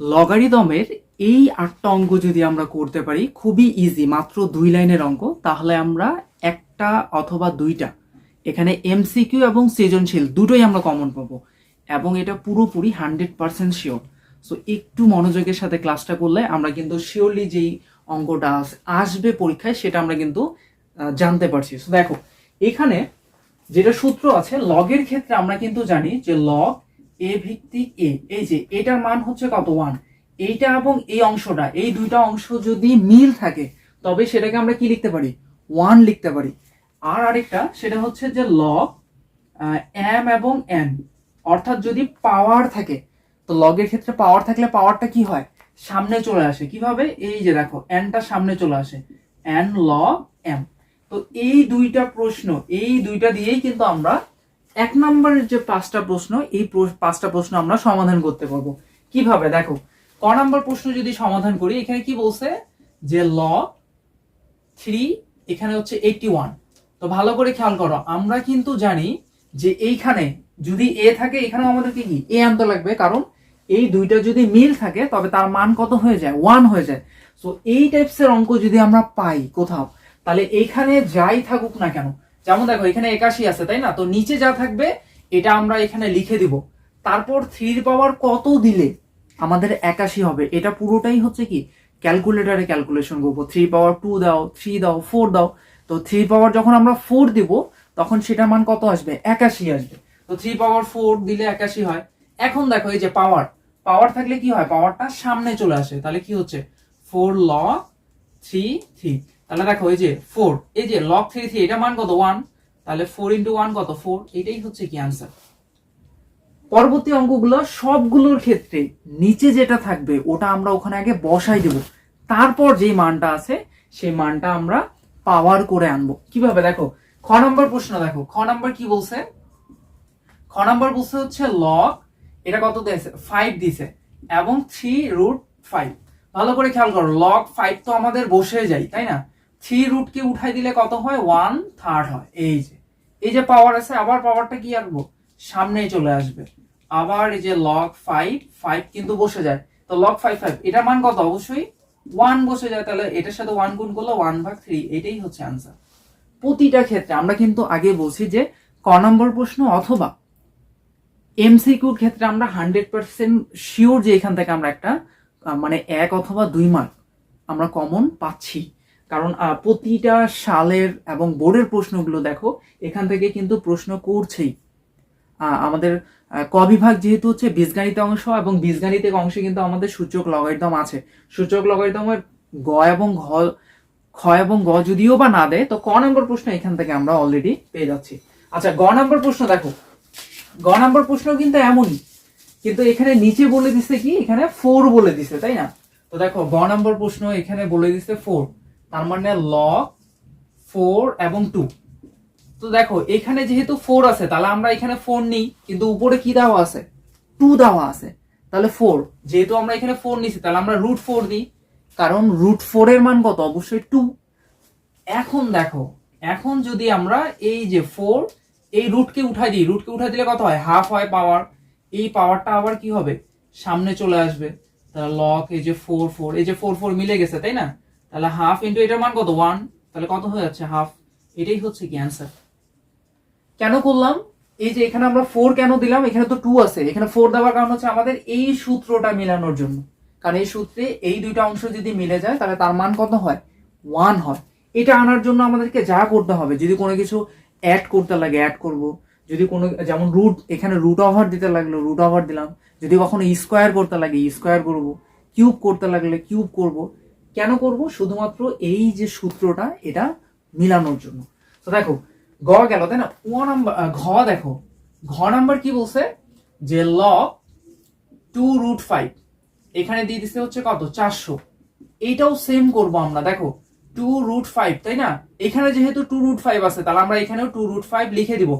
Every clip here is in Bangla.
লগারিদমের এই আটটা অঙ্ক যদি আমরা করতে পারি, খুবই ইজি মাত্র দুই লাইনের অঙ্ক, তাহলে আমরা একটা অথবা দুইটা, এখানে এমসিকিউ এবং সৃজনশীল দুটোই আমরা কমন পাবো, এবং এটা পুরোপুরি হান্ড্রেড পার্সেন্ট শিওর সো একটু মনোযোগের সাথে ক্লাসটা করলে আমরা কিন্তু শিওরলি যেই অঙ্কটা আসবে পরীক্ষায়, সেটা আমরা কিন্তু জানতে পারছি। সো দেখো, এখানে যেটা সূত্র আছে লগের ক্ষেত্রে আমরা কিন্তু জানি যে লগ এ ভিত্তিক এ এই যে, এটার মান হচ্ছে কত? ওয়ান এইটা এবং এই অংশটা, এই দুইটা অংশ যদি মিল থাকে, তবে সেটাকে আমরা কি লিখতে পারি? ওয়ান লিখতে পারি। আর আরেকটা, সেটা হচ্ছে যে লগ এম এবং এন অর্থাৎ যদি পাওয়ার থাকে, তো লগের ক্ষেত্রে পাওয়ার থাকলে পাওয়ারটা কি হয়? সামনে চলে আসে। কীভাবে? এই যে দেখো এনটা সামনে চলে আসে। এন লগ এম তো এই দুইটা প্রশ্ন, এই দুইটা দিয়েই কিন্তু আমরা এক নম্বরের যে পাঁচটা প্রশ্ন, এই পাঁচটা প্রশ্ন আমরা সমাধান করতে পারব। কীভাবে? দেখো, ক নম্বর প্রশ্ন যদি সমাধান করি, এখানে কি বলছে? যে ল থ্রি, এখানে হচ্ছে এইটি ওয়ান তো ভালো করে খেয়াল করো, আমরা কিন্তু জানি যে এইখানে যদি এ থাকে, এখানেও আমাদেরকে কি? এ আনতে লাগবে, কারণ এই দুইটা যদি মিল থাকে, তবে তার মান কত হয়ে যায়? ওয়ান হয়ে যায়। সো এই টাইপসের অঙ্ক যদি আমরা পাই কোথাও, তাহলে এইখানে যাই থাকুক না কেন যেমন দেখো, এখানে একাশি আছে, তাই না? তো নিচে যা থাকবে, এটা আমরা এখানে লিখে দিব। তারপর থ্রির পাওয়ার কত দিলে আমাদের একাশি হবে? এটা পুরোটাই হচ্ছে কি? ক্যালকুলেটারে ক্যালকুলেশন করব। থ্রি পাওয়ার টু দাও থ্রি দাও ফোর দাও। তো থ্রি পাওয়ার যখন আমরা ফোর দিব, তখন সেটার মান কত আসবে? একাশি আসবে। তো থ্রি পাওয়ার ফোর দিলে একাশি হয়। এখন দেখো, এই যে পাওয়ার পাওয়ার থাকলে কি হয়? পাওয়ারটা সামনে চলে আসে। তাহলে কি হচ্ছে? ফোর ল থ্রি থ্রি তাহলে দেখো এই যে ফোর এই যে লক থ্রি থ্রি এটা মান কত? ওয়ান তাহলে ফোর ইন্টু ওয়ান কত? ফোর এটাই হচ্ছে কি আনসার পরবর্তী অঙ্কগুলো সবগুলোর ক্ষেত্রে নিচে যেটা থাকবে, ওটা আমরা ওখানে আগে বসাই দেব। তারপর যেই মানটা আছে, সেই মানটা আমরা পাওয়ার করে আনব। কীভাবে? দেখো, খ নম্বর প্রশ্ন দেখো। খ নম্বর কি বলছে? খ নম্বর বলছে হচ্ছে লক এটা কত দিয়েছে? ফাইভ দিছে এবং থ্রি রুট ফাইভ ভালো করে খেয়াল করো লক ফাইভ তো আমাদের বসে যায়, তাই না? থ্রি রুটকে উঠাই দিলে কত হয়? ওয়ান থার্ড হয়। এই যে এই যে পাওয়ার আছে, আবার পাওয়ারটা কি আনব সামনেই চলে আসবে। আবার এই যে লগ ফাইভ ফাইভ কিন্তু বসে যায়। তো লগ ফাইভ ফাইভ এটার মান কত? অবশ্যই ওয়ান বসে যায়। তাহলে এটার সাথে ওয়ান গুণ করলে ওয়ান ভাগ থ্রি এটাই হচ্ছে আনসার প্রতিটা ক্ষেত্রে আমরা কিন্তু আগে বলছি যে ক নম্বর প্রশ্ন অথবা এমসিকিউর ক্ষেত্রে আমরা হান্ড্রেড পার্সেন্ট শিওর যে এখান থেকে আমরা একটা মানে এক অথবা দুই মার্ক আমরা কমন পাচ্ছি। কারণ প্রতিটা সালের এবং বোর্ডের প্রশ্নগুলো দেখো, এখান থেকে কিন্তু প্রশ্ন করছেই। আমাদের ক বিভাগ যেহেতু হচ্ছে বীজগণিত অংশ এবং বীজগণিতিক অংশে কিন্তু আমাদের সূচক লগারিদম আছে। সূচক লগারিদমের গ এবং ঘ, খ এবং গ যদিও বা না দেয়, তো ক নম্বর প্রশ্ন এখান থেকে আমরা অলরেডি পেয়ে যাচ্ছি। আচ্ছা গ নম্বর প্রশ্ন দেখো। গ নম্বর প্রশ্ন কিন্তু এমনই, কিন্তু এখানে নিচে বলে দিছে কি? এখানে ফোর বলে দিছে, তাই না? তো দেখো, গ নম্বর প্রশ্ন এখানে বলে দিছে ফোর তার মানে ল ফোর এবং টু তো দেখো, এখানে যেহেতু ফোর আছে, তাহলে আমরা এখানে ফোর নিই, কিন্তু উপরে কি দেওয়া আছে? টু দেওয়া আছে। তাহলে ফোর যেহেতু আমরা এখানে ফোর নিছি, তাহলে আমরা রুট ফোর দিই। কারণ রুট ফোর এর মান কত? অবশ্যই টু এখন দেখো, এখন যদি আমরা এই যে ফোর এই রুটকে উঠাই দিই রুটকে উঠাই দিলে কত হয়? হাফ হয় পাওয়ার এই পাওয়ারটা আবার কি হবে? সামনে চলে আসবে। তাহলে লক এই যে ফোর ফোর এই যে ফোর ফোর মিলে গেছে, তাই না? তাহলে হাফ ইন্টু এটার মান কত? ওয়ান তাহলে কত হয়ে যাচ্ছে হাফ এটাই হচ্ছে কি অ্যান্সার কেন করলাম? এই যে এখানে আমরা ফোর কেন দিলাম? এখানে তো টু আছে। এখানে ফোর দেওয়ার কারণ হচ্ছে আমাদের এই সূত্রটা মেলানোর জন্য। কারণ এই সূত্রে এই দুইটা অংশ যদি মিলে যায়, তাহলে তার মান কত হয়? ওয়ান হয়। এটা আনার জন্য আমাদেরকে যা করতে হবে, যদি কোনো কিছু অ্যাড করতে লাগে অ্যাড করব। যদি কোনো, যেমন রুট এখানে রুট ওভার দিতে লাগল রুট ওভার দিলাম। যদি কখনো স্কোয়ার করতে লাগে স্কোয়ার করব। কিউব করতে লাগলে কিউব করব। কেন করব? শুধুমাত্র এই যে সূত্রটা, এটা মিলানোর জন্য। তো দেখো গ গেল, তাই না? ও নাম্বার ঘ দেখো, ঘ নাম্বার কি বলছে? যে ল টু রুট ফাইভ এখানে দিয়ে দিতে হচ্ছে কত? চারশো। এইটাও সেম করব আমরা, দেখো টু রুট ফাইভ তাই না? এখানে যেহেতু টু রুট ফাইভ আছে, তাহলে আমরা এখানেও টু রুট ফাইভ লিখে দিব।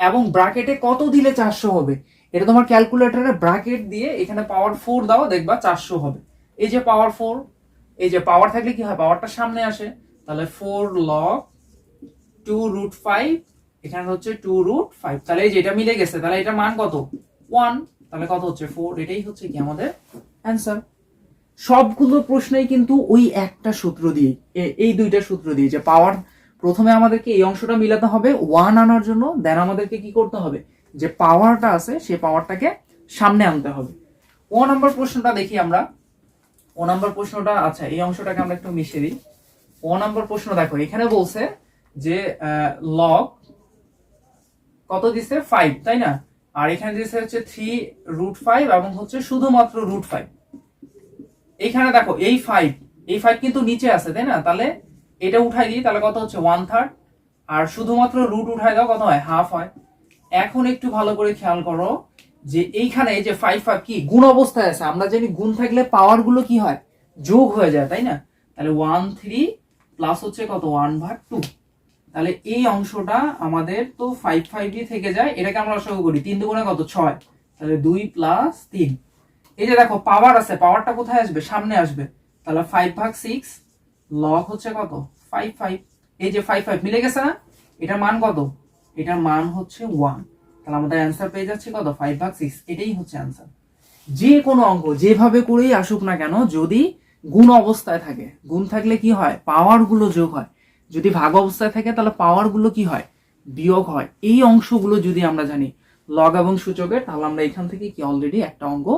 এবং ব্রাকেটে কত দিলে চারশো হবে? এটা তোমার ক্যালকুলেটরে ব্রাকেট দিয়ে এখানে পাওয়ার ফোর দাও, দেখবা চারশো হবে। এই যে পাওয়ার ফোর এই যে পাওয়ার থাকলে কি হয়? পাওয়ারটা সামনে আসে। তাহলে four log two root five এখানে হচ্ছে টু রুট ফাইভ তাহলে এই যে এটা মিলে গেছে, তাহলে এটা মান কত? ওয়ান তাহলে কত হচ্ছে? ফোর এটাই হচ্ছে কি আমাদের অ্যান্সার সবগুলো প্রশ্নেই কিন্তু ওই একটা সূত্র দিয়ে এই দুইটা সূত্র দিয়ে যে পাওয়ার প্রথমে আমাদেরকে এই অংশটা মিলাতে হবে ওয়ান আনার জন্য দেন আমাদেরকে কি করতে হবে? যে পাওয়ারটা আছে সেই পাওয়ারটাকে সামনে আনতে হবে। ও নম্বর প্রশ্নটা দেখি আমরা। ও নম্বর প্রশ্নটা আচ্ছা এই অংশটাকে আমরা একটু মিশিয়ে দিই। ও নম্বর প্রশ্ন দেখো, এখানে বলছে যে লগ কত দিছে ফাইভ তাই না? আর এখানে দিছে হচ্ছে থ্রি রুট ফাইভ এবং হচ্ছে শুধুমাত্র রুট ফাইভ এখানে দেখো, এই ফাইভ এই ফাইভ কিন্তু নিচে আছে, তাই না? তাহলে এটা উঠাই দিই, তাহলে কত হচ্ছে? ওয়ান থার্ড আর শুধুমাত্র রুট উঠাই দাও, কত হয়? হাফ হয়। এখন একটু ভালো করে খেয়াল করো যে এইখানে এই যে ফাইভ ফাইভ কি গুণ অবস্থায় আছে? আমরা জানি গুণ থাকলে পাওয়ারগুলো কি হয়? যোগ হয়ে যায়, তাই না? তাহলে ওয়ান থ্রি প্লাস হচ্ছে কত? ওয়ান ভাগ টু তাহলে এই অংশটা আমাদের তো ফাইভ ফাইভই থেকে যায়, এটাকে আমরা লসাগু করি। তিন দুগুণে কত? ছয়। তাহলে দুই প্লাস তিন। এই যে দেখো পাওয়ার আছে পাওয়ারটা কোথায় আসবে? সামনে আসবে। তাহলে ফাইভ ভাগ সিক্স লগ হচ্ছে কত? ফাইভ ফাইভ এই যে ফাইভ ফাইভ মিলে গেছে না? এটার মান কত? এটার মান হচ্ছে ওয়ান তাহলে আমাদের অ্যান্সার পেয়ে যাচ্ছে কত? ফাইভ ভাগ সিক্স এটাই হচ্ছে অ্যান্সার যে কোনো অঙ্ক, যেভাবে করেই আসুক না কেন, যদি গুণ অবস্থায় থাকে, গুণ থাকলে কি হয়? পাওয়ারগুলো যোগ হয়। যদি ভাগ অবস্থায় থাকে, তাহলে পাওয়ারগুলো কি হয়? বিয়োগ হয়। এই অংশগুলো যদি আমরা জানি লগ এবং সূচকের, তাহলে আমরা এখান থেকে কি অলরেডি একটা অঙ্ক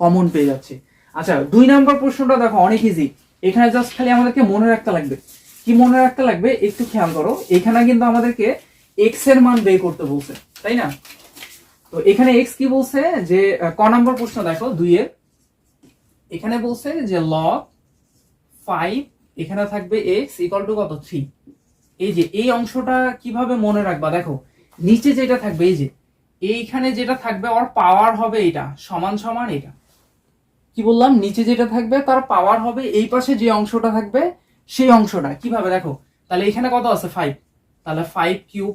কমন পেয়ে যাচ্ছি। আচ্ছা দুই নাম্বার প্রশ্নটা দেখো, অনেক ইজি এখানে জাস্ট খালি আমাদেরকে মনে রাখতে লাগবে। কি মনে রাখতে লাগবে? একটু খেয়াল করো। এখানে কিন্তু আমাদেরকে এক্সের মান বের করতে বলছে। তাই না? তো এখানে এক্স কি বলছে? যে ক নম্বর প্রশ্ন দেখো, দুইয়ের। এখানে বলছে যে লগ ফাইভ এখানে থাকবে এক্স ইকাল টু কত? থ্রি এই যে, এই অংশটা কীভাবে মনে রাখবা? দেখো, নিচে যেটা থাকবে, এই যে, এইখানে যেটা থাকবে, ওর পাওয়ার হবে এটা, সমান সমান এটা। কি বললাম? নিচে যেটা থাকবে, তার পাওয়ার হবে এই পাশে যে অংশটা থাকবে, সেই অংশটা। কীভাবে? দেখো, তাহলে এখানে কত আছে? ফাইভ তাহলে ফাইভ কিউব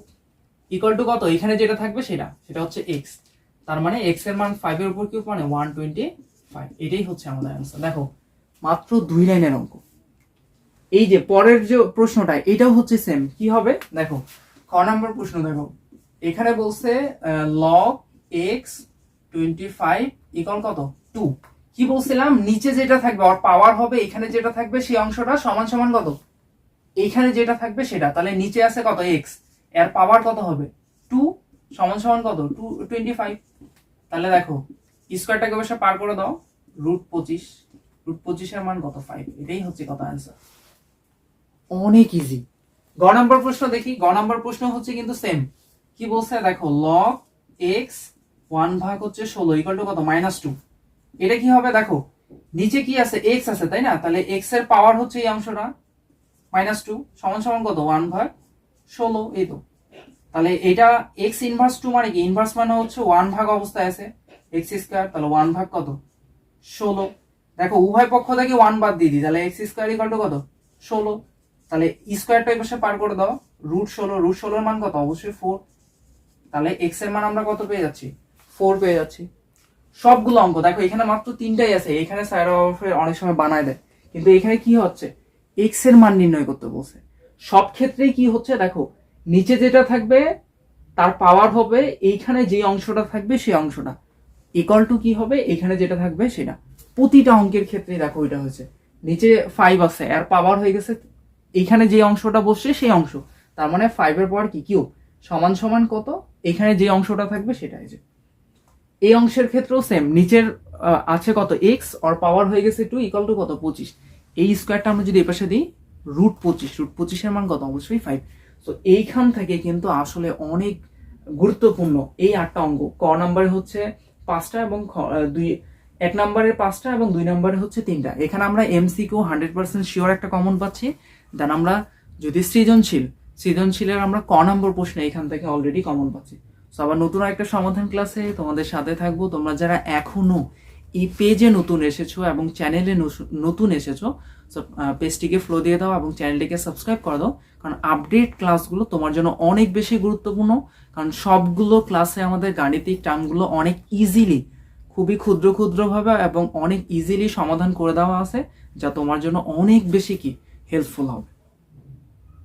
ইকুয়াল টু কত? এখানে যেটা থাকবে সেটা সেটা হচ্ছে এক্স তার মানে এক্সের মান ফাইভ এর উপর কিউব মানে ওয়ান টোয়েন্টি ফাইভ এটাই হচ্ছে আমাদের অ্যান্সার দেখো, মাত্র দুই লাইনের অঙ্ক। এই যে পরের যে প্রশ্নটা, এটাও হচ্ছে সেম কি হবে? দেখো খ নাম্বার প্রশ্ন দেখো। এখানে বলছে log x twenty five equal কত? টু কি বলছিলাম? নিচে যেটা থাকবে আর পাওয়ার হবে, এখানে যেটা থাকবে, সেই অংশটা সমান সমান কত? এইখানে যেটা থাকবে সেটা। তাহলে নিচে আছে কত? এক্স এর পাওয়ার কত হবে? টু সমান সমান কত? টু টোয়েন্টি ফাইভ তাহলে দেখো স্কোয়ারটাকে বসে পার করে দাও রুট পঁচিশ। রুট পঁচিশের মান কত? ফাইভ এটাই হচ্ছে কত অ্যান্সার অনেক ইজি গ নম্বর প্রশ্ন দেখি। গ নম্বর প্রশ্ন হচ্ছে কিন্তু সেম কি বলছে? দেখো লগ এক্স ওয়ান ভাগ হচ্ছে ষোলো ইকাল টু কত? মাইনাস টু এটা কি হবে? দেখো, নিচে কি আছে? এক্স আছে, তাই না? তাহলে এক্সের পাওয়ার হচ্ছে এই অংশটা। মাইনাস টু সমান সমান কত? ওয়ান ভাগ ষোলো, এই তো। তাহলে এটা এক্স ইনভার্স টু মানে কি? ইনভার্স মানে হচ্ছে ওয়ান ভাগ অবস্থায় আছে এক্স স্কোয়ার তাহলে ওয়ান ভাগ কত? ষোলো। দেখো, উভয় পক্ষ থেকে ওয়ান বাদ দিয়ে দিই, তাহলে এক্স স্কোয়ার ইকাল টু কত? ষোলো। তাহলে স্কোয়ারটা এই পাশে পার করে দাও রুট ষোলো রুট ষোলোর মান কত? অবশ্যই ফোর তাহলে এক্সের মান আমরা কত পেয়ে যাচ্ছি? ফোর পেয়ে যাচ্ছি। সবগুলো অঙ্ক, দেখো, এখানে মাত্র তিনটাই আছে, এখানে সাইড অফের অনেক সময় বানায় দেয়, কিন্তু এখানে কি হচ্ছে? এক্সের মান নির্ণয় করতে বলছে। সব ক্ষেত্রেই কি হচ্ছে, দেখো, নিচে যেটা থাকবে, তার পাওয়ার হবে এইখানে যে অংশটা থাকবে সেই অংশটা। ইকাল টু কি হবে? এখানে যেটা থাকবে সেটা। প্রতিটা অঙ্কের ক্ষেত্রে দেখো এটা হয়েছে। নিচে ফাইভ আছে, আর পাওয়ার হয়ে গেছে, এইখানে যে অংশটা বসছে সেই অংশ। তার মানে ফাইভের পাওয়ার কি? কিউ? সমান সমান কত? এখানে যে অংশটা থাকবে সেটা যে। এই অংশের ক্ষেত্রেও সেম নিচের আছে কত? এক্স আর পাওয়ার হয়ে গেছে টু ইকাল টু কত? পঁচিশ। এই স্কোয়ারটা আমরা যদি এপাশে দিই রুট পঁচিশ রুট পঁচিশের মান কত? অবশ্যই ফাইভ তো এইখান থেকে কিন্তু আসলে অনেক গুরুত্বপূর্ণ এই আটটা অঙ্ক ক নাম্বারে হচ্ছে পাঁচটা এবং দুই, এক নম্বরের পাঁচটা এবং দুই নম্বরে হচ্ছে তিনটা। এখানে আমরা এমসিকিউ হান্ড্রেড পার্সেন্ট শিওর একটা কমন পাচ্ছি। দেন আমরা যদি সৃজনশীল, সৃজনশীলের আমরা ক নম্বর প্রশ্ন এখান থেকে অলরেডি কমন পাচ্ছি। তো আবার নতুন একটা সমাধান ক্লাসে তোমাদের সাথে থাকব। তোমরা যারা এখনও এই পেজে নতুন এসেছ এবং চ্যানেলে নতুন এসেছ পেজটিকে ফ্লো দিয়ে দাও এবং চ্যানেলটিকে সাবস্ক্রাইব করে দাও। কারণ আপডেট ক্লাসগুলো তোমার জন্য অনেক বেশি গুরুত্বপূর্ণ। কারণ সবগুলো ক্লাসে আমাদের গাণিতিক টার্মগুলো অনেক ইজিলি খুবই ক্ষুদ্র ক্ষুদ্রভাবে এবং অনেক ইজিলি সমাধান করে দেওয়া আছে, যা তোমার জন্য অনেক বেশি কি হেল্পফুল হবে।